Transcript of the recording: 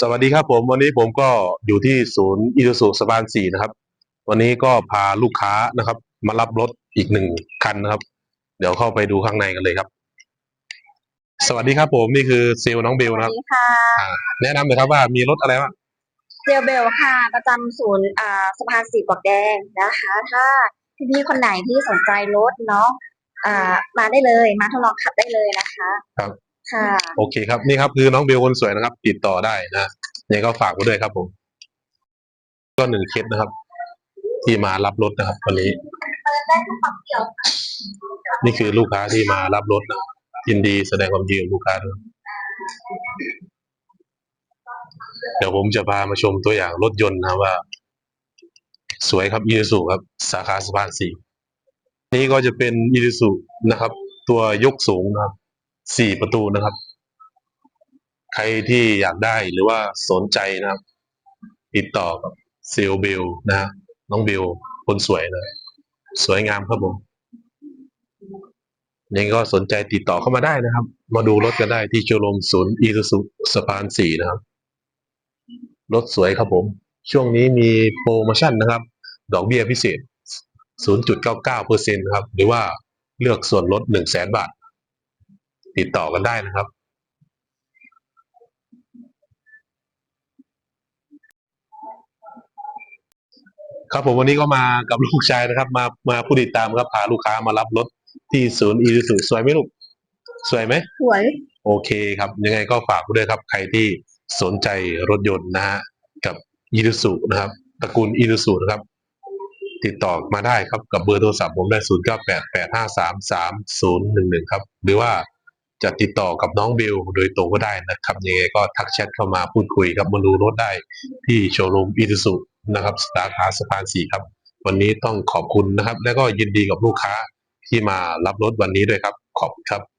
สวัสดีครับผมวันนี้ผมก็อยู่ที่ศูนย์อิ u สุสะพานสี่นะครับ วันนี้ก็พาลูกค้านะครับ มารับรถอีกหนึ่งคันนะครับ เดี๋ยวเข้าไปดูข้างในกันเลยครับ สวัสดีครับผมนี่คือเซลล์น้องเบลสนะควัรับสดีค่ะแนะนำเลยครับว่ามีรถอะไรบ้างเจลเบลค่ะ ประจำศูนย์อ่าสะพานสีปลวกแดงนะคะ ถ้าพี่ๆคนไหนที่สนใจรถเนาะอ่ามาได้เลยมาทดลองขับได้เลยนะคะ ครับ ค่ะ โอเคครับนี่ครับคือน้องเบลคนสวยนะครับ ติดต่อได้นะยังไงก็ฝากไว้ด้วยครับผม ก็หนึ่งเคสนะครับ ที่มารับรถนะครับวันนี้ นี่คือลูกค้าที่มารับรถนะยินดีแสดงความยินดีกับลูกค้าด้วยเดี๋ยวผมจะพามาชมตัวอย่างรถยนต์นะว่า สวยครับอีซูครับ สาขาสะพานสี่นี่ก็จะเป็นอีซูนะครับ ตัวยกสูงนะครับ สี่ประตูนะครับ ใครที่อยากได้หรือว่าสนใจนะครับ ติดต่อกับเซลลเบลนะฮะน้องเบลคนสวยนะสวยงามครับผมยังก็สนใจติดต่อเข้ามาได้นะครับ มาดูรถกันได้ที่โชว์รมศูนย์อีซูสะพานสี่นะครับ รถสวยครับผม ช่วงนี้มีโปรโมชั่นนะครับ ดอกเบี้ยพิเศษ 0.99เปอร์เซ็นต์ครับ หรือว่าเลือกส่วนลด1 0 0 0 0แสนบาท ติดต่อกันได้นะครับ ครับผมวันนี้ก็มากับลูกชายนะครับ มามาผู้ติดตามครับพาลูกค้ามารับรถที่ศูนย์อีซูสวยไหมลูก สวยไหมสวย โอเคครับ ยังไงก็ฝากไว้ด้วยครับ ใครที่สนใจรถยนต์นะฮะกับอีซูซุนะครับตระกูลอีซูซุนะครับติดต่อมาได้ครับกับเบอร์โทรศัพท์ผมได้ 0 9 8 8 5 3 3 0 1 1 ครับ หรือว่า จะติดต่อกับน้องเบลโดยตรงก็ได้นะครับยังไงก็ทักแชทเข้ามาพูดคุยครับมาดูรถได้ที่โชว์รูมอิตสุนะครับสาขาสะพานสี่ครับ วันนี้ต้องขอบคุณนะครับ และก็ยินดีกับลูกค้าที่มารับรถวันนี้ด้วยครับขอบคุณครับ